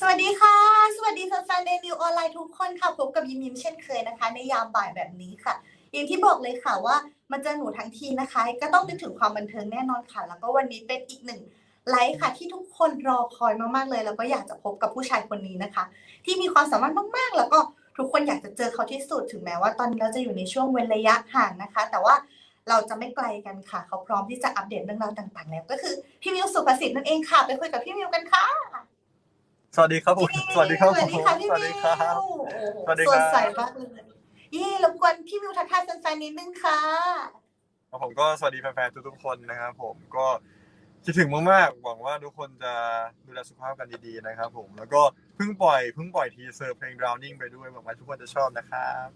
สวัสดีค่ะ สวัสดีแฟนๆในนิวออนไลน์ทุกคนค่ะพบกับยิมยิมเช่นเคยนะคะ ในยามบ่ายแบบนี้ค่ะ อย่างที่บอกเลยค่ะว่ามันจะหนูทั้งทีนะคะ ก็ต้องนึกถึงความบันเทิงแน่นอนค่ะ แล้วก็วันนี้เป็นอีกหนึ่งไลฟ์ค่ะ ที่ทุกคนรอคอยมากๆเลย แล้วก็อยากจะพบกับผู้ชายคนนี้นะคะ ที่มีความสามารถมากๆ แล้วก็ทุกคนอยากจะเจอเขาที่สุดถึงแม้ว่าตอนนี้เราจะอยู่ในช่วงเว้นระยะห่างนะคะ แต่ว่าเราจะไม่ไกลกันค่ะ เขาพร้อมที่จะอัปเดตเรื่องราวต่าง ๆ แล้ว ก็คือพี่มิวสุภสิทธิ์นั่นเองค่ะ ไปคุยกับพี่มิวกันค่ะ สวัสดีครับผมสวัสดีครับสวัสดีค่ะพี่สวัสมิดีวครับโอ้โหสวัสดีสครับดใสมากเลยเย่รบกวนพี่มิวทักทายแฟนๆนิดนึงค่ะแล้วผมก็สวัสดีแฟนๆทุกๆคนนะครับผมก็คิดถึงมากๆหวังว่าทุกคนจะดูแลสุขภาพกันดีๆนะครับผมแล้วก็เพิ่งปล่อยเพิ่งปล่อยทีเซอร์เพลง Drowning ไปด้วยหวังว่าทุกคนจะชอบนะครับ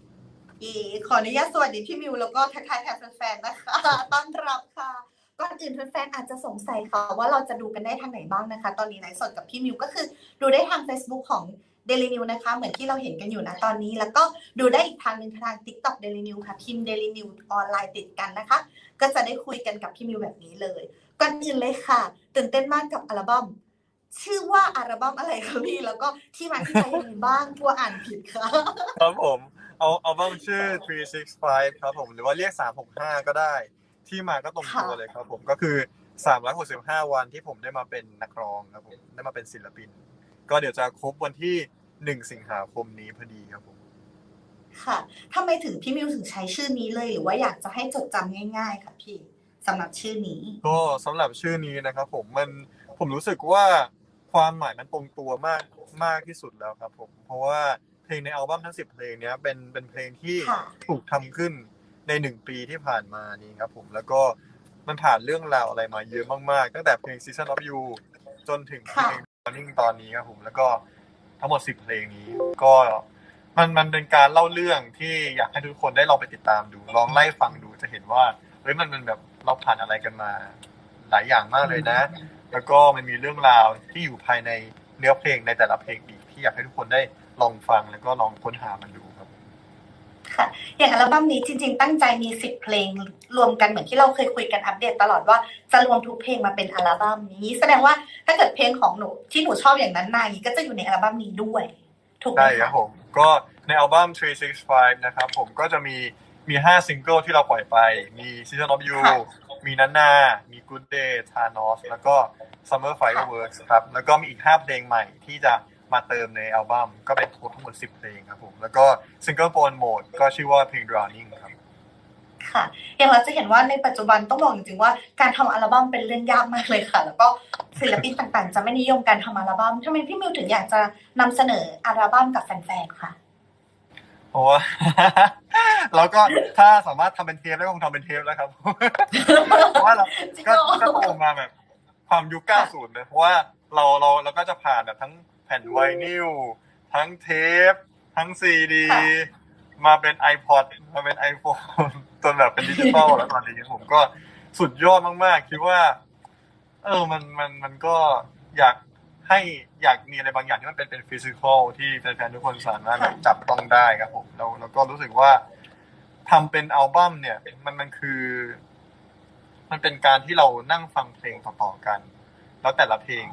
เย่ขออนุญาตสวัสดีพี่มิวแล้วก็ทักทายแทนแฟนๆนะคะต้อนรับค่ะ ก่อนอื่นแฟนๆอาจจะสงสัยค่ะว่าเราจะดูกันได้ทางไหนบ้างนะคะ ตอนนี้ไลฟ์สดกับพี่มิวก็คือดูได้ทาง Facebook ของ Daily New นะคะ เหมือนที่เราเห็นกันอยู่นะตอนนี้ แล้วก็ดูได้อีกทางหนึ่งทาง TikTok Daily New ค่ะพิมพ์ Daily New ออนไลน์ติดกันนะคะ ก็จะได้คุยกันกับพี่มิวแบบนี้เลยก่อนอื่นเลยค่ะ ตื่นเต้นมากกับอัลบั้มชื่อว่าอัลบั้มอะไรคะพี่แล้วก็ที่มาที่ไปยังไงบ้างกลัวอ่านผิดค่ะครับผมเอาเอาบ้าชื่อ 365 ครับผมหรือว่าเรียก 365 ก็ได้ ที่มาก็ตรงตัวค่ะเลยครับ ผมก็คือ 365 วันที่ผมได้มาเป็นนักร้องครับผมได้มาเป็นศิลปิน ก็เดี๋ยวจะครบวันที่1สิงหาคมนี้พอดีครับผมค่ะทำไมถึงพี่มิวถึงใช้ชื่อนี้เลยหรือว่าอยากจะให้จดจำง่ายๆค่ะพี่สำหรับชื่อนี้ ก็สำหรับชื่อนี้นะครับ ผมมันผมรู้สึกว่าความหมายมันตรงตัวมากมากที่สุดแล้วครับ ผม เพราะว่าเพลงในอัลบั้มทั้ง10เพลงเนี้ยเป็นเป็นเพลงที่ค่ะถูกทำขึ้น ในหนึ่งปีที่ผ่านมานี้ครับผมแล้วก็มันผ่านเรื่องราวอะไรมาเยอะมากๆ ตั้งแต่เพลง Season of You จนถึงเพลค่ะง Running ตอนนี้ครับผมแล้วก็ทั้งหมด 10 เพลงนี้ ก็มันมันเป็นการเล่าเรื่องที่อยากให้ทุกคนได้ลองไปติดตามดู ลองไล่ฟังดูจะเห็นว่าเฮ้ยมันเป็นแบบเราผ่านอะไรกันมา หลายอย่างมากเลยนะ แล้วก็มันมีเรื่องราวที่อยู่ภายในเนื้อเพลงในแต่ละเพลงอีกที่อยากให้ทุกคนได้ลองฟังแล้วก็ลองค้นหามันดู ครับค่ะ อย่างอัลบั้มนี้จริง ๆ ตั้งใจมีสิบเพลงรวมกันเหมือนที่เราเคยคุยกันอัปเดตตลอดว่าจะรวมทุกเพลงมาเป็นอัลบั้มนี้ แสดงว่าถ้าเกิดเพลงของหนูที่หนูชอบอย่างนั้นนายีก็จะอยู่ในอัลบั้มนี้ด้วย ถูกไหมใช่ครัคะบผมก็ในอัลบั้ม 365 นะครับผมก็จะมีมี 5 ซิงเกิลที่เราปล่อยไป มี Season of You มีนันนา มี Good Day Thanos แล้วก็ Summer Fireworks ครับ แล้วก็มีอีก 5 เพลงใหม่ที่จะ มาเติมในอัลบั้มก็เป็นทั้งหมด10เพลงครับผมแล้วก็ซิงเกิลโปนโหมดก็ชื่อว่าเพลง Drowning ครับค่ะอย่างเราจะเห็นว่าในปัจจุบันต้องบอกจริงๆว่าการทำอัลบั้มเป็นเรื่องยากมากเลยค่ะ แล้วก็ศิลปินต่างๆ จะไม่นิยมการทำอัลบั้มทำไมพี่มิวถึงอยากจะนำเสนออัลบั้มกับแฟนๆค่ะเพราะว่าแล้วก็ถ้าสามารถทำเป็นเทปได้ก็คงทำเป็นเทปแล้วครับเพราะว่าเราจริงก็เหรอก็โตมาแบบความยุค 90เลยเพราะว่าเราเราเราก็จะผ่านแบบทั้งแผ่นไวนิลทั้งเทป ทั้งซีดีค่ะมาเป็น iPod มาเป็น iPhone จนแบบเป็นดิจิตอลแล้วตอนนี้ผมก็สุดยอดมากๆ คิดว่า เออมันมันมันก็อยากให้อยากมีอะไรบางอย่างที่มันเป็นเป็นฟิสิกอลที่แฟนๆทุกคนสามารถแบบจับต้องได้ครับผมเราเราก็รู้สึกว่าทำเป็นอัลบั้มเนี่ย มันมันคือ มันเป็นการที่เรานั่งฟังเพลงต่อๆกัน แล้วแต่ละเพลง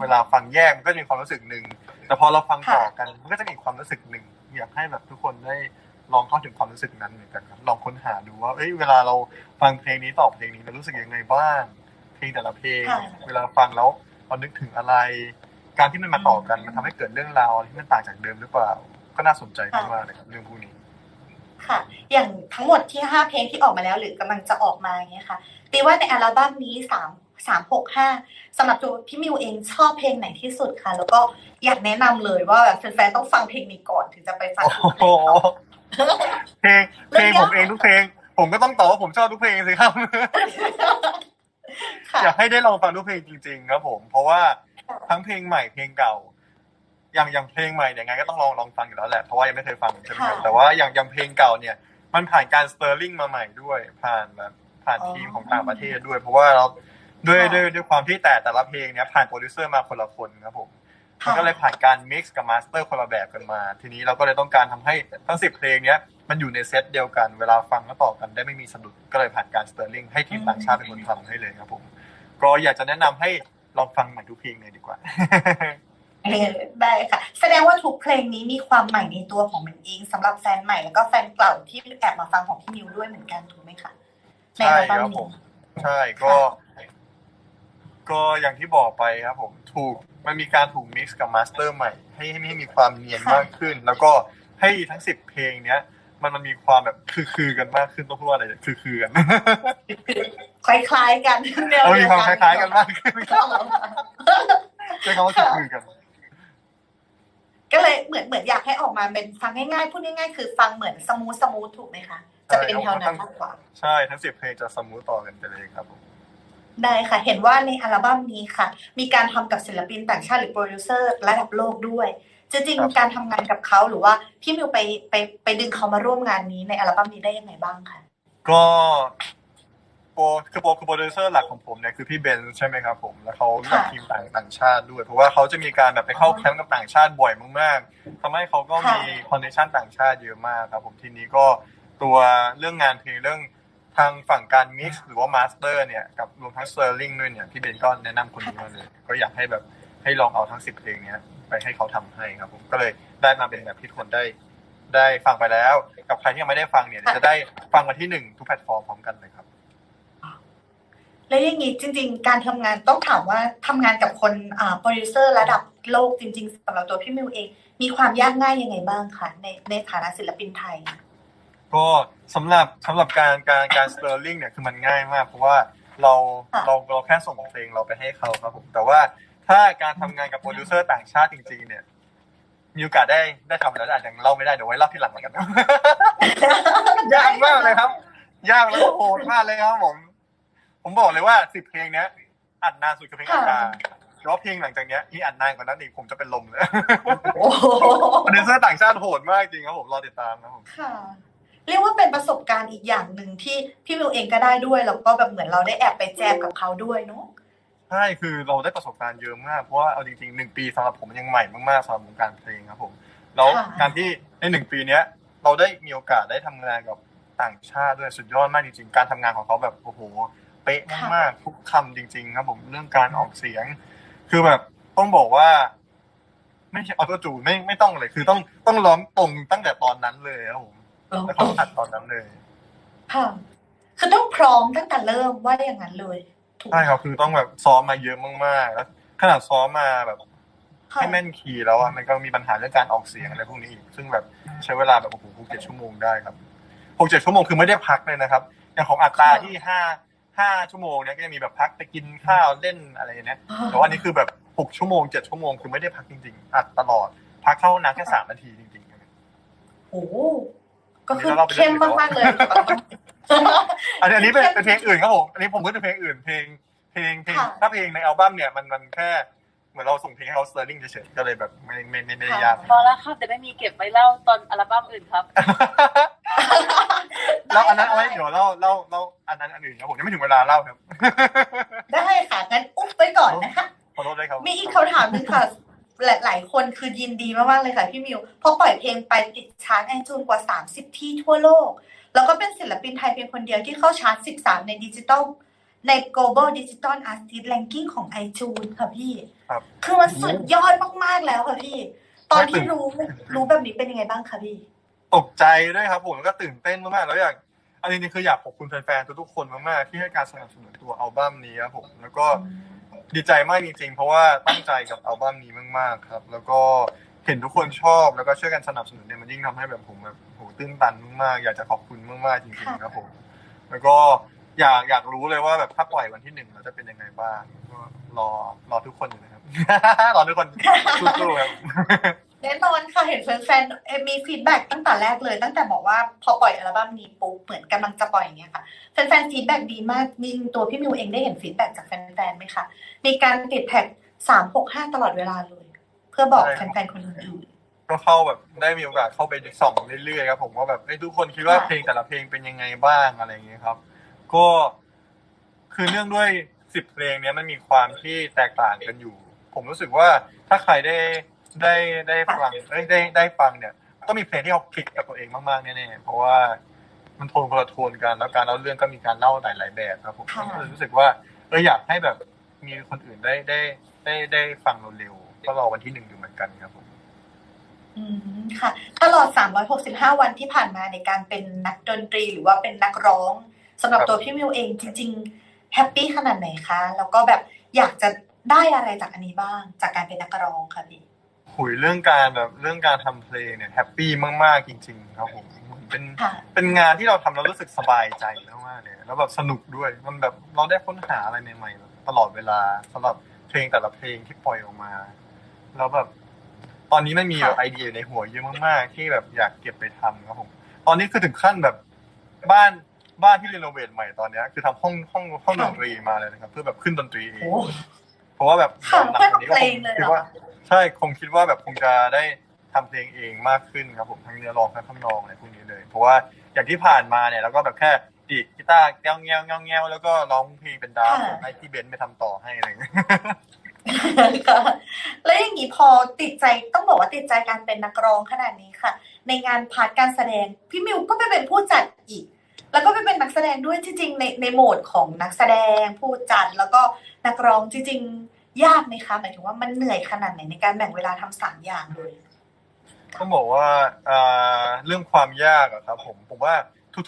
เวลาฟังแยกมันก็จะมีความรู้สึกหนึ่งแต่พอเราฟังต่อกันมันก็จะมีความรู้สึกหนึ่งอยากให้แบบทุกคนได้ลองเข้าถึงความรู้สึกนั้นเหมือนกันครับลองค้นหาดูว่าเอ้ยเวลาเราฟังเพลงนี้ต่อเพลงนี้เรารู้สึกยังไงบ้าง เพลงแต่ละเพลงค่ะเวลาฟังแล้วเรานึกถึงอะไร การที่มันมาต่อกันมันทำให้เกิดเรื่องราวที่มันต่างจากเดิมหรือเปล่า ก็น่าสนใจมากๆเลยครับเรื่องพวกนี้ค่ะ อย่างทั้งหมดที่ห้าเพลงที่ออกมาแล้วหรือกำลังจะออกมาอย่างเงี้ยค่ะตีว่าในอัลบั้มนี้สาม สามหกห้าสำหรับตัวพี่มิวเองชอบเพลงไหนที่สุดคะแล้วก็อยากแนะนำเลยว่าแบบแฟนๆต้องฟังเพลงนี้ก่อนถึงจะไปฟังโอ้ทุกโหเพลงเนาะเพลงเพลงผมเองทุกเพลง ผมก็ต้องตอบว่าผมชอบทุกเพลงสิครับค่ะอยากให้ได้ลองฟังทุกเพลงจริง ๆ ครับ ผม เพราะว่าค่ะทั้งเพลงใหม่เพลงเก่า อย่างอย่างเพลงใหม่เนี่ยไงก็ต้องลองลองฟังอยู่แล้วแหละเพราะว่ายังไม่เคยฟังใช่ไหมครับค่ะแต่ว่าอย่างอย่างเพลงเก่าเนี่ย มันผ่านการสเตอร์ลิงมาใหม่ด้วย ผ่านแบบผ่านอ๋อทีมของต่างประเทศด้วย เพราะว่าเรา ด้วยค่ะด้วยด้วยความที่แต่แต่ละเพลงเนี่ยผ่านโปรดิวเซอร์มาคนละคนครับผมมันค่ะก็เลยผ่านการมิกซ์กับมาสเตอร์คนละแบบกันมา ทีนี้เราก็เลยต้องการทำให้ทั้งสิบเพลงเนี้ยมันอยู่ในเซตเดียวกัน เวลาฟังแล้วต่อกันได้ไม่มีสะดุดก็เลยผ่านการสเตอร์ลิงให้ทีมต่างชาติเป็นคนทำให้เลยครับผมก็อยากจะแนะนำให้ลองฟังใหม่ทุกเพลงเลยดีกว่าเออได้ค่ะ แสดงว่าทุกเพลงนี้มีความใหม่ในตัวของมันเองสำหรับแฟนใหม่แล้วก็แฟนเก่าที่แอบมาฟังของพี่มิวด้วยเหมือนกันถูกไหมคะในใช่อัลคบั้มรับผนี้มใช่ก็ ก็อย่างที่บอกไปครับผมถูกมันมีการถูกมิกซ์กับมาสเตอร์ใหม่ ให้ให้ให้มีความเนียนมากขึ้น แล้วก็ให้ทั้งสิบเพลงเนี้ย มันมันมีความแบบคือคือกันมากขึ้นต้องพูดว่าอะไรคือคือกันคล้ายๆกันแนวเออเดีมียวความคกันล้ายๆกันมากขึ้นใช้คำว่าคือคือกันก็เลยเหมือนเหมือนอยากให้ออกมาเป็นฟังง่ายๆพูดง่ายๆคือฟังเหมือนสมูทสมูทถูกไหมคะจะเป็นแนวนั้นมากกว่า ใช่ทั้งสิบเพลงจะสมูทต่อกันไปเลยครับผม ได้ค่ะ เห็นว่าในอัลบั้มนี้ค่ะ มีการทำกับศิลปินต่างชาติหรือโปรดิวเซอร์ระดับโลกด้วยจริงๆการทำงานกับเขาหรือว่าพี่มิวไปไปไปดึงเขามาร่วมงานนี้ในอัลบั้มนี้ได้ยังไงบ้างคะก็โปรคือโปรคือโปรดิวเซอร์หลักของผมเนี่ยคือพี่เบนซ์ใช่ไหมครับผมแล้วเขากับทีมต่างต่างชาติด้วย เพราะว่าเขาจะมีการแบบไปเข้าแคมป์กับต่างชาติบ่อยมากๆทำให้เขาก็มีคอนเนคชั่นต่างชาติเยอะมากครับผมทีนี้ก็ตัวเรื่องงานเพลงเรื่อง ทางฝั่งการมิกซ์หรือว่ามาสเตอร์เนี่ยกับรวมทั้งสเตอร์ลิงด้วยเนี่ยพี่เบนก็แนะนำคนนี้มาเลยก็อยากให้แบบให้ลองเอาทั้งสิบเพลงเนี้ยไปให้เขาทำให้ครับผมก็เลยได้มาเป็นแบบที่คนได้ ได้ฟังไปแล้ว กับใครที่ยังไม่ได้ฟังเนี่ย จะได้ฟังวันที่หนึ่งทุกแพลตฟอร์มพร้อมกันเลยครับ แล้วอย่างนี้จริง ๆ การทำงานต้องถามว่าทำงานกับคนโปรดิวเซอร์ระดับโลกจริง ๆสำหรับตัวพี่มิวเอง มีความยากง่ายยังไงบ้างคะในในฐานะศิลปินไทย ก็สำหรับสำหรับการการการสเตอร์ลิงเนี่ยคือมันง่ายมาก เพราะว่าเราค่ะเราเราแค่ส่งเพลงเราไปให้เขาครับผมแต่ว่าถ้าการทำงานกับโปรดิวเซอร์ต่างชาติจริง ๆ เนี่ย มีโอกาสได้ได้ทำแล้วแต่อาจจะเล่าไม่ได้เดี๋ยวไว้เล่าที่หลังแล้วกัน ยากมากเลยครับ ยากแล้วก็โหดมากเลยครับผม ผมบอกเลยว่าสิบเพลงเนี้ย อัดนานสุดคือเพลงอัดดาแต่ว่าเพลงหลังจากเนี้ยที่อัดนานกว่านั้นอีกผมจะเป็นลมเลยโอ้โหโปรดิวเซอร์ต่างชาติโหดมากจริงครับผมรอติดตามนะครับผม ค่ะ เรียกว่าเป็นประสบการณ์อีกอย่างหนึ่งที่พี่มิวเองก็ได้ด้วยแล้วก็แบบเหมือนเราได้แอบไปแจมกับเขาด้วยเนาะใช่คือเราได้ประสบการณ์เยอะมากเพราะว่าเอาจริงๆหนึ่งปีสำหรับผมยังใหม่มากๆสำหรับวงการเพลงครับผมแล้วการที่ในหนึ่งปีเนี้ย เราได้มีโอกาสได้ทำงานกับต่างชาติด้วยสุดยอดมากจริงๆ การทำงานของเขาแบบโอ้โหเป๊ะมากๆทุกคำจริง ๆ ครับผมเรื่องการออกเสียง คือแบบต้องบอกว่า ไม่ใช่ออโต้จูนไม่ไม่ต้องเลย คือต้องต้องร้องตรงตั้งแต่ตอนนั้นเลยครับผม แล้วเขาอัดตอนนั้นเลยค่ะคือต้องพร้อมตั้งแต่เริ่มว่าอย่างนั้นเลยถูกไหมใช่ครับคือต้องแบบซ้อมมาเยอะมากๆแล้วขนาดซ้อมมาแบบค่ะให้แม่นคีย์แล้วอะมันก็มีปัญหาเรื่องการออกเสียงอะไรพวกนี้อีกซึ่งแบบใช้เวลาแบบโอ้โหหกเจ็ดชั่วโมงได้ครับหกเจ็ดชั่วโมงคือไม่ได้พักเลยนะครับ อย่างของอัตราที่ห้าห้าชั่วโมงเนี้ยก็จะมีแบบพักไปกินข้าวเล่นอะไรอย่างเนี้ยแต่ว่าอันนี้คือแบบหกชั่วโมงเจ็ดชั่วโมงคือไม่ได้พักจริง ๆ อัดตลอด พักเข้าห้องน้ำแค่สามนาทีจริงๆโอ้โห ก็คือเข้มมากๆเลย อันนี้อันนี้เป็นเป็นเพลงอื่นครับผม อันนี้ผมก็เป็นเพลงอื่น เพลง เพลง เพลงค่ะถ้าเพลงในอัลบั้มเนี่ยมันมันแค่เหมือนเราส่งเพลงให้เขาสเตอร์ลิงเฉยๆ ก็เลยแบบไม่ไม่ไม่ไม่ได้ยากพอแล้วครับแต่ไม่มีเก็บไว้เล่าตอนอัลบั้มอื่นครับ แล้วอันนั้นเอาไว้เดี๋ยวเล่าเล่าเล่าอันนั้นอันอื่นครับผมยังไม่ถึงเวลาเล่าครับ ได้ค่ะงั้นอุ๊บไว้ก่อนนะคะขอโทษด้วยครับ มีอีกคำถามหนึ่งค่ะ หลายหลายคนคือยินดีมากๆเลยค่ะพี่มิวพอปล่อยเพลงไปติดชาร์ตไอจูนกว่า 30 ที่ทั่วโลก แล้วก็เป็นศิลปินไทยเพียงคนเดียวที่เข้าชาร์ต 13 ในดิจิตอลใน global digital artist ranking ของ iTunes ค่ะพี่ ครับ คือมันสุดยอดมาก ๆ แล้วค่ะพี่ ตอนที่รู้รู้แบบนี้เป็นยังไงบ้างคะพี่ ตกใจด้วยครับผมแล้วก็ตื่นเต้นมากๆแล้วอยากอันนี้คืออยากขอบคุณแฟนๆทุกๆคนมากๆที่ให้การสนับสนุนตัวอัลบั้มนี้ครับผมแล้วก็ ดีใจมากจริงๆ เพราะว่าตั้งใจกับอัลบั้มนี้มากๆครับ แล้วก็เห็นทุกคนชอบแล้วก็ช่วยกันสนับสนุนเนี่ยมันยิ่งทำให้แบบผมแบบโหตื้นตันมากๆอยากจะขอบคุณมากๆจริงๆครับผม แล้วก็อยากอยากรู้เลยว่าแบบถ้าปล่อยวันที่หนึ่งเราจะเป็นยังไงบ้างก็รอรอทุกคนอยู่นะครับรอทุกคนสู้ๆครับ แน่นอนค่ะเห็นแฟนๆเอ่อมีฟีดแบ็กตั้งแต่แรกเลย ตั้งแต่บอกว่าพอปล่อยอัลบั้มนี้ปุ๊บเหมือนกำลังจะปล่อยอย่างเงี้ยค่ะแฟนๆฟีดแบ็กดีมากมีตัวพี่มิวเองได้เห็นฟีดแบ็กจากแฟนๆไหมคะมีการติดแท็กสามหกห้าตลอดเวลาเลย เพื่อบอกใช่ครับแฟนๆคนอื่นก็เข้าแบบได้มีโอกาสเข้าไปส่องเรื่อยๆครับผมว่าแบบเอ้ยทุกคนคิดว่าค่ะเพลงแต่ละเพลงเป็นยังไงบ้างอะไรอย่างเงี้ยครับ ก็คือเนื่องด้วยสิบเพลงเนี้ยมันมีความที่แตกต่างกันอยู่ ผมรู้สึกว่าถ้าใครได้ ได้ได้ฟังเอ้ยได้ได้ฟังเนี่ยก็มีเพลงที่เขาคลิกกับตัวเองมากๆแน่ๆเพราะว่ามันโทนคนละโทนกัน แล้วการเล่าเรื่องก็มีการเล่าหลายๆแบบครับผมค่ะก็เลยรู้สึกว่าเอออยากให้แบบมีคนอื่นได้ได้ได้ได้ฟังเราเร็วๆก็รอวันที่หนึ่งดูไหมกันครับผมอืมค่ะตลอด 365 วันที่ผ่านมาในการเป็นนักดนตรีหรือว่าเป็นนักร้องสำหรับครับตัวพี่มิวเองจริง ๆ แฮปปี้ขนาดไหนคะ แล้วก็แบบอยากจะได้อะไรจากอันนี้บ้าง จากการเป็นนักร้องค่ะพี่ หุยเรื่องการแบบเรื่องการทำเพลงเนี่ยแฮปปี้มากๆจริง ๆ ครับผมเป็นค่ะเป็นงานที่เราทำแล้วรู้สึกสบายใจมากๆเลยแล้วแบบสนุกด้วยมันแบบเราได้ค้นหาอะไรใหม่ๆตลอดเวลาสำหรับเพลงแต่ละเพลงที่ปล่อยออกมาแล้วแบบตอนนี้มันมีแบบค่ะไอเดียอยู่ในหัวเยอะมากๆ ที่แบบอยากเก็บไปทำครับผม ตอนนี้คือถึงขั้นแบบบ้านบ้านที่รีโนเวทใหม่ตอนเนี้ยคือทำห้องห้องห้องดนตรีมาเลยนะครับ เพื่อแบบขึ้นดนตรีเองโอ้เพราะว่าแบบค่ะหลังจากนี้ก็เพื่คองทำเพลงเลยคิดเหรอว่า ใช่คงคิดว่าแบบคงจะได้ทำเพลงเองมากขึ้นครับผมทั้งเนื้อร้องทั้งทำนองอะไรพวกนี้เลย เพราะว่าอย่างที่ผ่านมาเนี่ยเราก็แบบแค่ดีดกีตาร์แง้วแง้วแง้วแง้วแล้วก็ร้องเพลงเป็นดาวส่งให้พี่เบนซ์ไปทำต่อให้อะไรอย่างเงี้ย ค่ะแล้วอย่างนี้พอติดใจต้องบอกว่าติดใจการเป็นนักร้องขนาดนี้ค่ะ ในงานพาร์ทการแสดงพี่มิวก็ไปเป็นผู้จัดอีก แล้วก็ไปเป็นนักแสดงด้วยจริงๆในในโหมดของนักแสดงผู้จัดแล้วก็นักร้องจริงๆ ยากไหมคะหมายถึงว่ามันเหนื่อยขนาดไหนในการแบ่งเวลาทำสามอย่างเลยต้องบอกว่าเอ่อเรื่องความยากอะครับผมผมว่า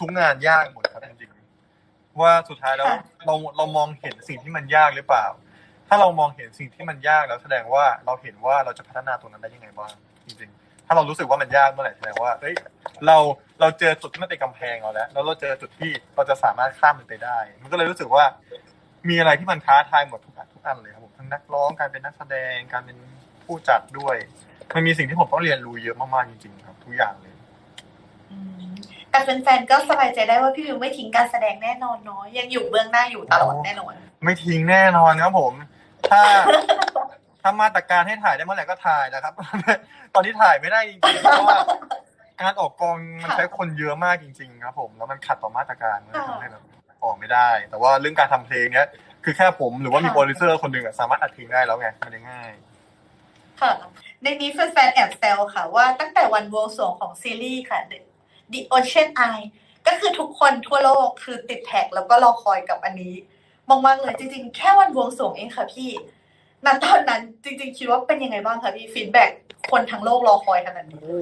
ทุกๆงานยากหมดครับจริงๆว่าสุดท้ายแล้วค่ะเราเรามองเห็นสิ่งที่มันยากหรือเปล่า ถ้าเรามองเห็นสิ่งที่มันยากแล้วแสดงว่าเราเห็นว่าเราจะพัฒนาตรงนั้นได้ยังไงบ้างจริงๆ ถ้าเรารู้สึกว่ามันยากเมื่อไหร่แสดงว่าเฮ้ยเราเราเจอจุดที่มันเป็นกำแพงเราแล้วแล้วเราเจอจุดที่เราจะสามารถข้ามมันไปได้ มันก็เลยรู้สึกว่ามีอะไรที่มันท้าทายหมดทุกอันทุกอันเลยครับผมทั้ง นักร้องการเป็นนักแสดงการเป็นผู้จัดด้วยมันมีสิ่งที่ผมต้องเรียนรู้เยอะมากๆจริงๆครับ ทุกอย่างเลยอืมแต่แฟนๆก็สบายใจได้ว่าพี่มิวไม่ทิ้งการแสดงแน่นอนเนาะยังอยู่เบื้องหน้าอยู่ตลอดแน่นอน ไม่ทิ้งแน่นอนครับผม ถ้าถ้ามาตรการให้ถ่ายได้เมื่อไหร่ก็ถ่ายนะครับ ตอนนี้ถ่ายไม่ได้จริงๆเพราะว่าการออกกองมันค่ะใช้คนเยอะมากจริง ๆ ครับ ผมแล้วมันขัดต่อมาตรการมันเลยค่ะทำให้แบบออกไม่ได้ แต่ว่าเรื่องการทำเพลงเนี้ย คือแค่ผมหรือว่ามีค่ะโปรดิวเซอร์คนหนึ่งอะสามารถอัดเพลงได้แล้วไงมันเลยง่ายค่ะในนี้แฟนๆแอบแซวค่ะว่าตั้งแต่วันบวงสรวงของซีรีส์ค่ะ The, The Ocean Eye ก็คือทุกคนทั่วโลกคือติดแท็กแล้วก็รอคอยกับอันนี้มากๆเลยจริงๆ แค่วันบวงสรวงเองค่ะพี่ณตอนนั้นจริง ๆ คิดว่าเป็นยังไงบ้างคะพี่ฟีดแบ็กคนทั้งโลกรอคอยขนาดนี้โอ้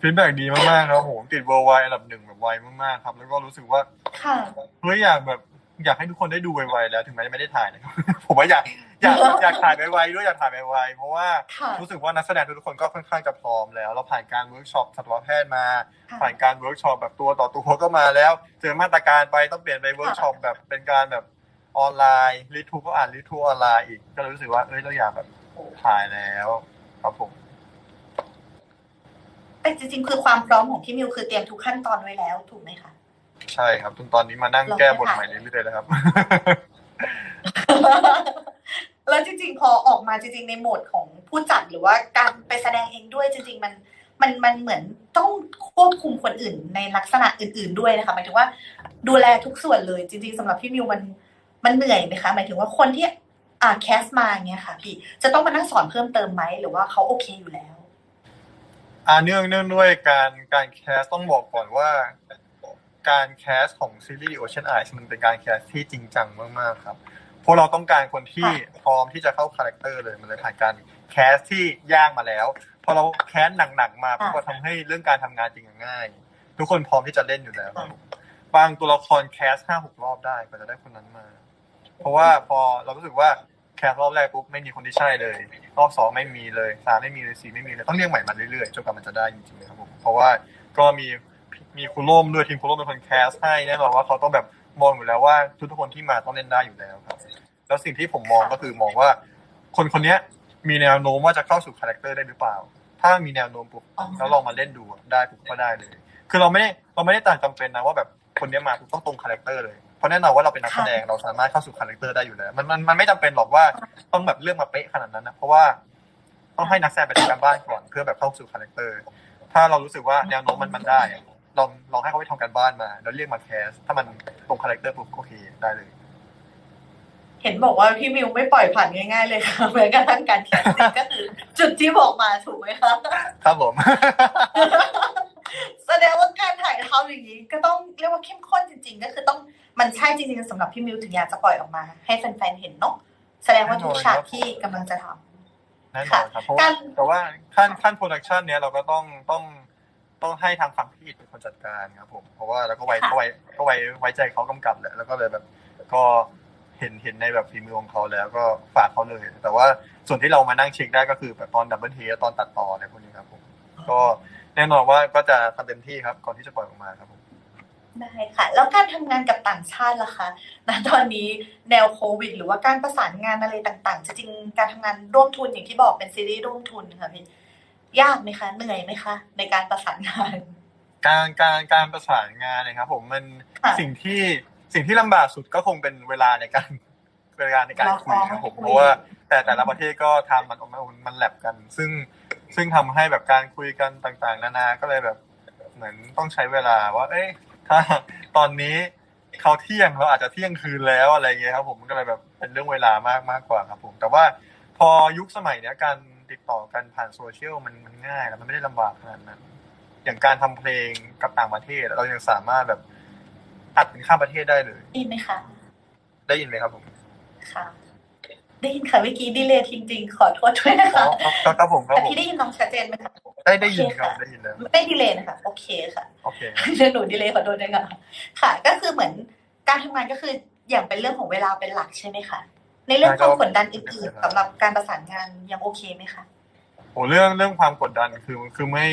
ฟีดแบ็ดีมากๆครับผมติดเวอร์ไวอันดับหนึ่งแบบไวมากๆครับ แล้วก็รู้สึกว่าค่ะเฮ้ยอยากแบบ อยากให้ทุกคนได้ดูไวๆแล้วถึงแม้จะไม่ได้ถ่ายนะครับ ผมว่าอยากอยากอยากถ่ายไวๆด้วยอยากถ่ายไวๆเพราะว่าค่ะรู้สึกว่านักแสดงทุกคนก็ค่อนข้างจะพร้อมแล้ว เราผ่านการเวิร์กช็อปสัตวแพทย์มาค่ะผ่านการเวิร์กช็อปแบบตัวต่อตัวก็มาแล้ว เจอมาตรการไปต้องเปลี่ยนไปเวิร์กช็อปแบบเป็นการแบบออนไลน์รีทูก็อ่านรีทูออนไลน์อีกก็เลยรู้สึกว่าเอ้ยเราอยากแบบถ่ายแล้วครับผมแต่จริงๆ คือความพร้อมของพี่มิวคือเตรียมทุกขั้นตอนไว้แล้วถูกไหมคะ ใช่ครับจนตอนนี้มานั่งแก้บทใหม่เรื่อยๆแล้วครับแล้วจริง ๆ พอออกมาจริง ๆ ในโหมดของผู้จัดหรือว่าการไปแสดงเองด้วยจริง ๆ มันมันมันเหมือนต้องควบคุมคนอื่นในลักษณะอื่น ๆด้วยนะคะหมายถึงว่าดูแลทุกส่วนเลย จริง ๆสำหรับพี่มิวมันมันเหนื่อยไหมคะ หมายถึงว่าคนที่อ่าแคสมาอย่างเงี้ยค่ะพี่จะต้องมานั่งสอนเพิ่มเติมไหมหรือว่าเขาโอเคอยู่แล้ว อ่าเนื่องเนื่องด้วยการการแคสต้องบอกก่อนว่า การแคสของซีรีส์ Ocean Eyes มันเป็นการแคสที่จริงจังมากๆครับเพราะเราต้องการคนที่พร้อมที่จะเข้าคาแรคเตอร์เลยมันเลยผ่านการแคสที่ยากมาแล้วพอเราแคสหนักๆมาค่ะก็ทำให้เรื่องการทำงานจริงง่าย ทุกคนพร้อมที่จะเล่นอยู่แล้วครับบางตัวละครแคสห้าหกรอบได้กว่าจะได้คนนั้นมา เพราะว่าพอเรารู้สึกว่าแคสรอบแรกปุ๊บไม่มีคนที่ใช่เลย รอบสองไม่มีเลยสามไม่มีเลยสี่ไม่มีเลยต้องเรียกใหม่มาเรื่อยๆจนกว่ามันจะได้จริงๆครับผมเพราะว่าก็มี มีครูร่มด้วยทีมครูร่มเป็นคนแคสให้แน่นอนว่าเขาต้องแบบมองอยู่แล้วว่าทุกๆคนที่มาต้องเล่นได้อยู่แล้วครับ แล้วสิ่งที่ผมมองก็คือมองว่า คนคนนี้มีแนวโน้มว่าจะเข้าสู่คาแรคเตอร์ได้หรือเปล่า ถ้ามีแนวโน้มปุ๊บแล้วลองมาเล่นดูได้ปุ๊บก็ได้เลย คือเราไม่ได้เราไม่ได้ต่างจำเป็นนะว่าแบบคนนี้มาต้องตรงคาแรคเตอร์เลยเพราะแน่นอนว่าเราเป็นนักแสดงเราสามารถเข้าสู่คาแรคเตอร์ได้อยู่แล้วมันมันมันไม่จำเป็นหรอกว่าต้องแบบเลือกมาเป๊ะขนาดนั้นนะเพราะว่าต้องให้นักแสดงไปทำการบ้านก่อนเพื่อแบบเข้าสู่คาแรคเตอร์ถ้าเรารู้สึกว่าแนวโน้มมันมันได้ ลองลองให้เขาไปทำการบ้านมา แล้วเรียกมาแคส ถ้ามันตรงคาแรคเตอร์ปุ๊บโอเคได้เลย เห็นบอกว่าพี่มิวไม่ปล่อยผ่านง่ายๆเลยค่ะแม้กระทั่งการแคสติ้งก็คือ จุดที่บอกมาถูกไหมคะครับผม แสดงว่าการถ่ายทำอย่างนี้ ก็ต้องเรียกว่าเข้มข้นจริง ๆ ก็คือต้องมันใช่จริงๆสำหรับพี่มิวถึงอยากจะปล่อยออกมา ให้แฟนๆเห็นเนาะแสดงว่าทุกฉากที่กำลังจะทแน่นอนครับเพราะกาว่ารแต่ว่าขั้นขั้นโปรดักชันเนี้ยเราก็ต้องต้อง ต้องให้ทางฝั่งพี่อิฐเป็นคนจัดการครับผม เพราะว่าเราก็ไว้ค่ะก็ไว้ก็ไว้ไว้ใจเขากำกับแหละแล้วก็เลยแบบ ก็เห็นเห็นในแบบฝีมือของเขาแล้วก็ฝากเขาเลย แต่ว่าส่วนที่เรามานั่งเช็คได้ก็คือแบบตอนดับเบิลเทสตอนตัดต่ออะไรพวกนี้ครับผม ก็แน่นอนว่าก็จะทำเต็มที่ครับ ก่อนที่จะปล่อยออกมาครับผมได้ค่ะ แล้วการทำงานกับต่างชาติล่ะคะณตอนนี้แนวโควิด หรือว่าการประสานงานอะไรต่าง ๆ จริงๆการทำงานร่วมทุนอย่างที่บอกเป็นซีรีส์ร่วมทุนค่ะพี่ ยากไหมคะ เหนื่อยไหมคะ ในการประสานงาน การการการประสานงานเนะครับ ผมมันค่ะสิ่งที่สิ่งที่ลำบากสุดก็คงเป็นเวลาในการเวลาในการคุยครับผมคุยเพราะว่าแต่แต่ละประเทศก็ทำมันมันมันแลบกัน ซึ่งซึ่งทำให้แบบการคุยกันต่างๆ นานาก็เลยแบบ เหมือนต้องใช้เวลาว่า เอ้ยถ้าตอนนี้เขาเที่ยงเราอาจจะเที่ยงคืนแล้วอะไรเงี้ยครับ ผมมันก็เลยแบบเป็นเรื่องเวลามากมากกว่าครับ ผม แต่ว่าพอยุคสมัยเนี้ยการ ติดต่อกันผ่านโซเชียลมันมันง่าย แล้วมันไม่ได้ลำบากขนาดนั้น อย่างการทำเพลงกับต่างประเทศ เรายังสามารถแบบอัดเป็นข้ามประเทศได้เลยได้ยินไหมคะได้ยินไหมครับผมค่ะได้ยินค่ะเมื่อกี้ดีเลยจริงๆขอโทษด้วยนะอ๋อคะครับครับผมครับแต่ผมพี่ได้ยินน้องชัดเจนไหมคะได้ได้ยินโอเคครับค่ะได้ยินแล้วไม่ดีเลยนะคะโอเคค่ะโอเคครับเดี๋ยวหนูดีเลยขอโทษด้วยค่ะค่ะ ก็คือเหมือนการทำงานก็คืออย่างเป็นเรื่องของเวลาเป็นหลักใช่ไหมคะ ในเรื่องความกดดันอื่นๆสำหรับการประสานงานยังโอเคไหมคะโอ้เรื่องเรื่องความกดดันคือคือไม่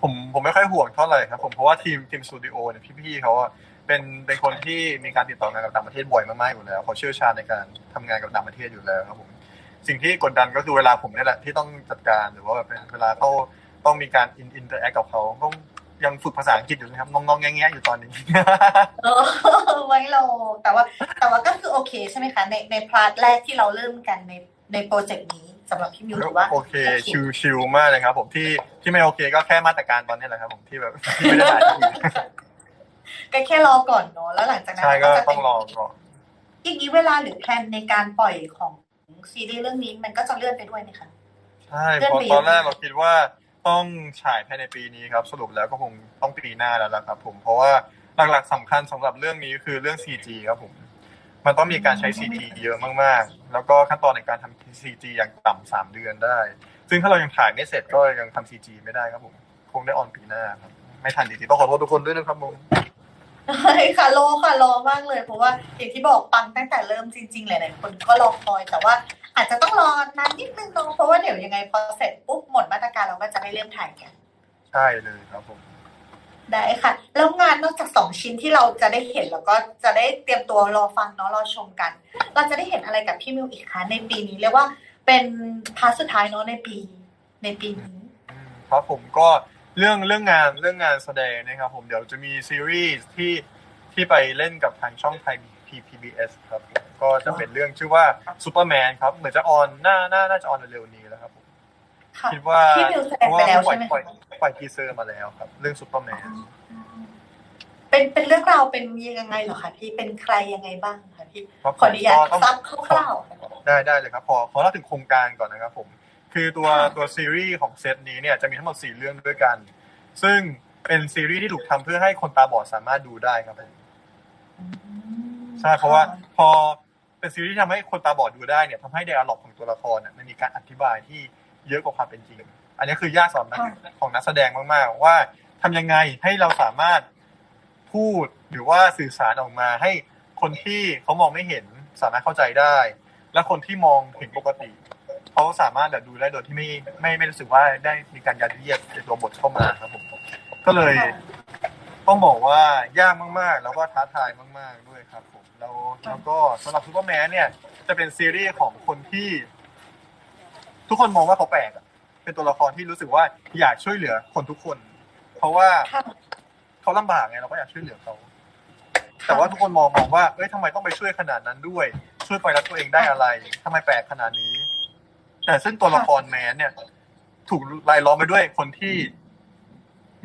ผมผมไม่ค่อยห่วงเท่าไหร่ครับผมเพราะว่าทีมทีมสตูดิโอเนี่ยพี่ๆเขาอะเป็นเป็นคนที่มีการติดต่องานกับต่างประเทศบ่อยมากๆอยู่แล้วเขาเชี่ยวชาญในการทำงานกับต่างประเทศอยู่แล้วครับผมสิ่งที่กดดันก็คือเวลาผมนี่แหละที่ต้องจัดการหรือว่าแบบเป็นเวลาเขาต้องมีการอินอินเตอร์แอคกับเขาต้อง ยังฝึกภาษาอังกฤษอยู่นะครับงองๆแงๆอยู่ตอนนี้ เออไว้เราแต่ว่า แต่ว่าก็คือโอเคใช่ไหมคะ ในในพาร์ทแรกที่เราเริ่มกันในในโปรเจกต์นี้สำหรับพี่มิวถือว่าโอเค ชิลชิลมากเลยครับ ผมที่ที่ไม่โอเคก็แค่มาตรการตอนนี้แหละครับ ผมที่แบบที่ไม่ได้หลายที่ก็แค่รอก่อนเนาะแล้วหลังจากนั้นใช่ก็จะต้องรอก่อนอย่างนี้เวลาหรือแพลนในการปล่อยของซีรีส์เรื่องนี้มันก็จะเลื่อนไปด้วยไหมคะใช่เลื่อนเพราะไปตอนแรกเยอะเราคิดว่า ต้องฉายภายในปีนี้ครับ สรุปแล้วก็คงต้องปีหน้าแล้วล่ะครับผมเพราะว่าหลักๆสำคัญสำหรับเรื่องนี้คือเรื่อง CG ครับผมมันต้องมีการใช้ CG เยอะมากๆ แล้วก็ขั้นตอนในการทำ CG อย่างต่ำสามเดือนได้ ซึ่งถ้าเรายังถ่ายไม่เสร็จก็ยังทำ CG ไม่ได้ครับผมคงได้ออนปีหน้าครับไม่ทันจริงๆต้องขอโทษทุกคนด้วยนะครับผมใช่ค่ะรอค่ะรอมากเลย เพราะว่าอย่างที่บอกปังตั้งแต่เริ่มจริงๆหลายๆคนก็รอคอยแต่ว่าอาจจะต้องรอนานนิดนึงเนาะเพราะว่าเดี๋ยวยังไงพอเสร็จปุ๊บหมดมา การเราก็จะได้เริ่มถ่ายกัน ใช่เลยครับผม ได้ค่ะ แล้วงานนอกจากสองชิ้นที่เราจะได้เห็นแล้วก็จะได้เตรียมตัวรอฟังเนาะรอชมกัน เราจะได้เห็นอะไรกับพี่มิวอีกคะในปีนี้เรียกว่าเป็นพาร์ทสุดท้ายเนาะในปี ในปีนี้อืมครับผมก็เรื่องเรื่องงานเรื่องงานแสดงนะครับผมเดี๋ยวจะมีซีรีส์ที่ที่ไปเล่นกับทางช่องไทย PPBS ครับผมก็จะเป็นเรื่องชื่อว่าซูเปอร์แมนครับ เหมือนจะออนหน้าหน้าน่าจะออนเร็วๆนี้แล้วครับผม ค่ะคิดว่าพี่มิวแสดงไปแล้วใช่ไหมปล่อยคะปล่อยทีเซอร์มาแล้วครับ เรื่องซูเปอร์แมนเป็นเป็นเรื่องราวเป็นยังไงเหรอคะพี่เป็นใครยังไงบ้างคะพี่ครับขออนุญาตก็ต้องทราบคร่าวๆได้ได้เลยครับ พอขอเล่าถึงโครงการก่อนนะครับผม คือตัวค่ะตัวซีรีส์ของเซตนี้เนี่ยจะมีทั้งหมดสี่เรื่องด้วยกัน ซึ่งเป็นซีรีส์ที่ถูกทำเพื่อให้คนตาบอดสามารถดูได้ครับผมใช่เพราะว่าพอเป็นซีรีส์ที่ทำให้คนตาบอดดูได้เนี่ยทำให้ไดอะล็อกของตัวละครเนี่ยมันมีการอธิบายที่ เยอะกว่าความเป็นจริง อันนี้คือยากสำหรับนักของนักแสดงมากๆ ว่าทำยังไงให้เราสามารถพูดหรือว่าสื่อสารออกมาให้คนที่เขามองไม่เห็นสามารถเข้าใจได้ และคนที่มองเห็นปกติเขาสามารถแบบดูได้โดยที่ไม่ไม่ไม่รู้สึกว่าได้มีการยัดเยียดในตัวบทเข้ามาครับผมก็เลยต้องบอกว่ายากมากๆ แล้วก็ท้าทายมาก ๆด้วยครับผมแล้วแล้วก็สำหรับซูเปอร์แมนเนี่ยจะเป็นซีรีส์ของคนที่ ทุกคนมองว่าเขาแปลกอะเป็นตัวละครที่รู้สึกว่าอยากช่วยเหลือคนทุกคน เพราะว่าค่ะเขาลำบากไงเราก็อยากช่วยเหลือเขา แต่ว่าทุกคนมองมองว่า เอ้ยทำไมต้องไปช่วยขนาดนั้นด้วย ช่วยไปแล้วตัวเองได้อะไรทำไมแปลกขนาดนี้ แต่ซึ่งตัวละครแมนเนี่ย ถูกรายล้อมไปด้วยคนที่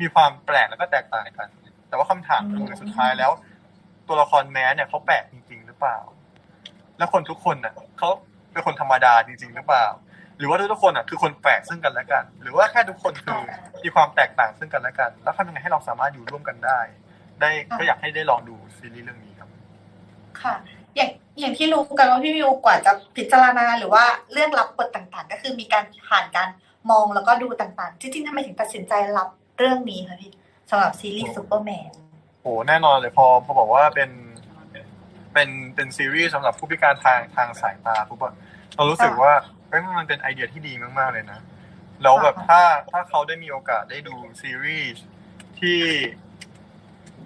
มีความแปลกแล้วก็แตกต่างกัน แต่ว่าคำถามคือสุดท้ายแล้ว ตัวละครแมนเนี่ยเขาแปลกจริง ๆ หรือเปล่า แล้วคนทุกคนน่ะเขาเป็นคนธรรมดาจริง ๆ หรือเปล่า หรือว่าทุกๆคนอะคือคนแปลกซึ่งกันและกัน หรือว่าแค่ทุกคนคือมีความแตกต่างซึ่งกันและกัน แล้วทำยังไงให้เราสามารถอยู่ร่วมกันได้ ได้ก็อยากให้ได้ลองดูซีรีส์เรื่องนี้ครับ ค่ะ อย่างอย่างที่รู้กันว่าพี่มิวกว่าจะพิจารณาหรือว่าเลือกรับบทต่างๆ ก็คือมีการผ่านการมองแล้วก็ดูต่างๆ จริงๆทำไมถึงตัดสินใจรับเรื่องนี้คะพี่สำหรับซีรีส์ซูเปอร์แมนโอ้แน่นอนเลยพอพอบอกว่าเป็น เป็นเป็นซีรีส์สำหรับผู้พิการทางทางสายตาปุ๊บอะเรารู้สึกว่าเอ้ยมันเป็นไอเดียที่ดีมากๆเลยนะแล้วแบบถ้าถ้าเขาได้มีโอกาสได้ดูซีรีส์ที่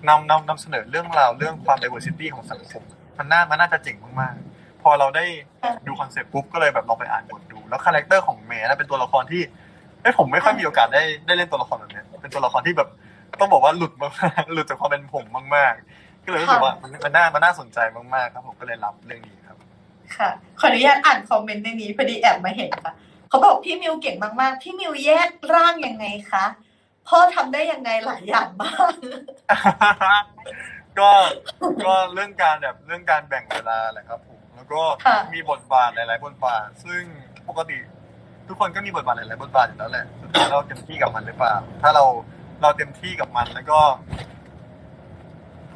นำนำนำเสนอเรื่องราวเรื่องความ diversity ของสังคม มันน่ามันน่าจะเจ๋งมากๆ พอเราได้ดูคอนเซ็ปต์ปุ๊บก็เลยแบบลองไปอ่านบทดู แล้วคาแรคเตอร์ของแม่นะเป็นตัวละครที่เอ้ยผมไม่ค่อยมีโอกาสได้ได้เล่นตัวละครแบบเนี้ยเป็นตัวละครที่แบบต้องบอกว่าหลุดมากๆหลุดจากความเป็นผมมาก ๆ ก็เลยรู้สึกว่ามันมันน่ามันน่าสนใจมากๆครับผมก็เลยรับเรื่องนี้ครับ ค่ะ ขออนุญาตอ่านคอมเมนต์ในนี้พอดีแอบมาเห็นค่ะเขาบอกพี่มิวเก่งมากๆ พี่มิวแยกร่างยังไงคะพ่อทำได้ยังไงหลายอย่างมาก ก็ก็เรื่องการแบบเรื่องการแบ่งเวลาแหละครับผมแล้วก็ค่ะมีบทบาทหลาย ๆ บทบาท ซึ่งปกติ ทุกคนก็มีบทบาทหลาย ๆ บทบาทอยู่แล้วแหละสุดท้ายเราเต็มที่กับมันหรือเปล่า ถ้าเราเราเต็มที่กับมันแล้วก็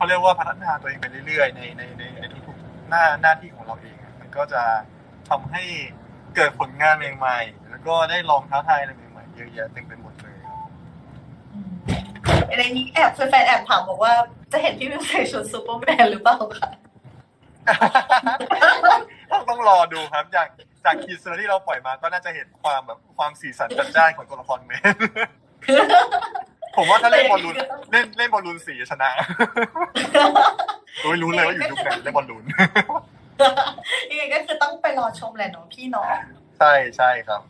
เขาเรียกว่าพัฒนาตัวเองไปเรื่อยๆ ในในในในทุกๆหน้าหน้าที่ของเราเองอะมันก็จะทำให้เกิดผลงานใหม่ๆ แล้วก็ได้ลองท้าทายอะไรใหม่ๆเยอะแยะเต็มไปหมดเลยครับในนี้แอบแฟนๆแอบถามบอกว่าจะเห็นพี่มิวใส่ชุดซูเปอร์แมนหรือเปล่าคะต้องต้องรอดูครับจากจากทีเซอร์ที่เราปล่อยมาก็น่าจะเห็นความแบบความสีสันจัดจ้านของตัวละครเมน ผมว่าถ้าเล่นบอลลูนเล่นเล่นบอลลูนสีชนะโอ้ยรู้เลยว่าอยู่ยุคไหนเล่นบอลลูนยังไงก็คือต้องไปรอชมแหละเนาะพี่เนาะใช่ใช่ครับ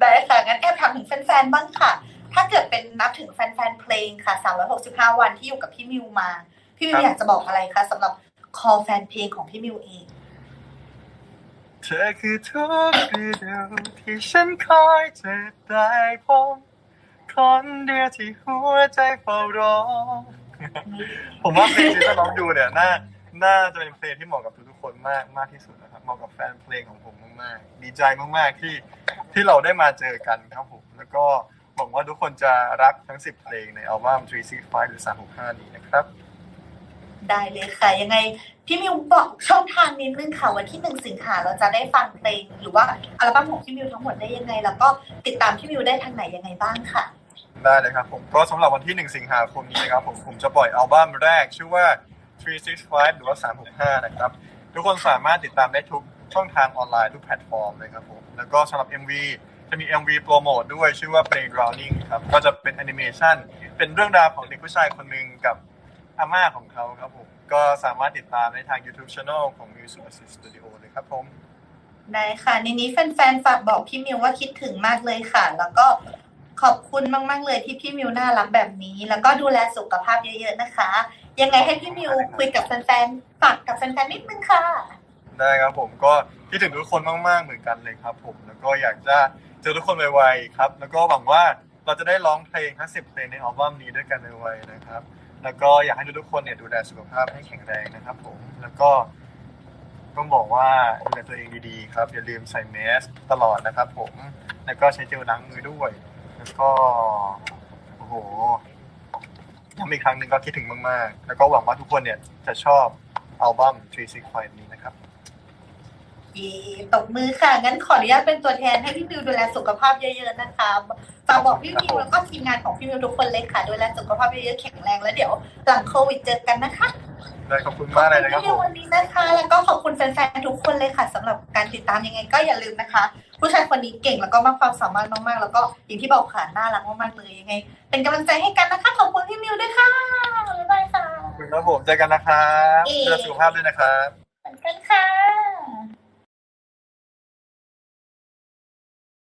ได้ค่ะงั้นแอบถามถึงแฟนๆบ้างค่ะ ถ้าเกิดเป็นนับถึงแฟนๆเพลงค่ะ 365 วันที่อยู่กับพี่มิวมา พี่มิครัวบอยากจะบอกอะไรคะสำหรับคอแฟนเพลงของพี่มิวเองเธอคือทุกฤดูที่ฉันคอยจะได้พบ คนเดียวที่หัวใจเฝ้ารอ ผมว่าเพลงที่ถ้าน้องดูเนี่ยน่าน่าจะเป็นเพลงที่เหมาะกับทุกๆคนมากมากที่สุดนะครับเหมาะกับแฟนเพลงของผมมากๆดีใจมากๆที่ที่เราได้มาเจอกันครับผมแล้วก็หวังว่าทุกคนจะรักทั้ง 10 เพลงในอัลบั้ม365หรือ365 นี้นะครับ ได้เลยค่ะ ยังไง พี่มิวบอกช่องทางนิดนึงค่ะ วันที่หนึ่งสิงหาเราจะได้ฟังเพลง หรือว่าอัลบั้มของพี่มิวทั้งหมดได้ยังไง แล้วก็ติดตามพี่มิวได้ทางไหนยังไงบ้างค่ะ ได้เลยครับผมก็สำหรับวันที่ 1 สิงหาคมนี้นะครับผมผมจะปล่อยอัลบั้มแรกชื่อว่า 365 หรือว่า 365 นะครับ ทุกคนสามารถติดตามได้ทุกช่องทางออนไลน์ทุกแพลตฟอร์มเลยครับผม แล้วก็สำหรับ MV จะมี MV โปรโมทด้วยชื่อว่า Playgrounding ครับ ก็จะเป็นแอนิเมชันเป็นเรื่องราวของเด็กผู้ชายคนหนึ่งกับอาม่าของเขาครับผม ก็สามารถติดตามในทาง YouTube Channel ของ Music Assist Studio เลยครับผมได้ค่ะในนี้แฟนๆ ฝากบอกพี่มิวว่าคิดถึงมากเลยค่ะ แล้วก็ ขอบคุณมาก ๆ เลยที่พี่มิวน่ารักแบบนี้ แล้วก็ดูแลสุขภาพเยอะๆนะคะ ยังไงให้พี่มิวคุยกับแฟนๆฝากกับแฟนๆนิดนึงค่ะ ได้ครับผมก็คิดถึงทุกคนมากๆเหมือนกันเลยครับ ผมแล้วก็อยากจะเจอทุกคนไวๆครับ แล้วก็หวังว่าเราจะได้ร้องเพลงทั้งสิบเพลงในอัลบั้มนี้ด้วยกันไวๆนะครับ แล้วก็อยากให้ทุกๆคนเนี่ยดูแลสุขภาพให้แข็งแรงนะครับ ผม แล้วก็ต้องบอกว่าดูแลตัวเองดีๆครับอย่าลืมใส่แมสตลอดนะครับ ผมแล้วก็ใช้เจลล้างมือด้วย แล้วก็โอ้โหย้ำอีกครั้งหนึ่งก็คิดถึงมาก ๆ แล้วก็หวังว่าทุกคนเนี่ยจะชอบอัลบั้ม365นี้นะครับเย่ตบมือค่ะ งั้นขออนุญาตเป็นตัวแทนให้พี่มิวดูแลสุขภาพเยอะๆนะคะฝากบอกพี่มิวแล้วก็ทีมงานของพี่มิวทุกคนเลยค่ะ ดูแลสุขภาพเยอะๆแข็งแรงแล้วเดี๋ยวหลังโควิดเจอกันนะคะได้ขอบคุณมากเลยนะครับพี่ผมิวมวันนี้นะคะ แล้วก็ขอบคุณแฟนๆทุกคนเลยค่ะสำหรับการติดตามยังไง ก็อย่าลืมนะคะ ผู้ชายคนนี้เก่งแล้วก็มากความสามารถมากๆ แล้วก็อย่างที่บอกค่ะน่ารักมากๆเลยยังไง เป็นกำลังใจให้กันนะคะขอบคุณพี่มิวด้วยค่ะบ๊ายบายค่ะขอบคุณครับผมเจอกันนะครับเอ๊ะดูแลสุขภาพด้วยนะครับเหมือนกันค่ะ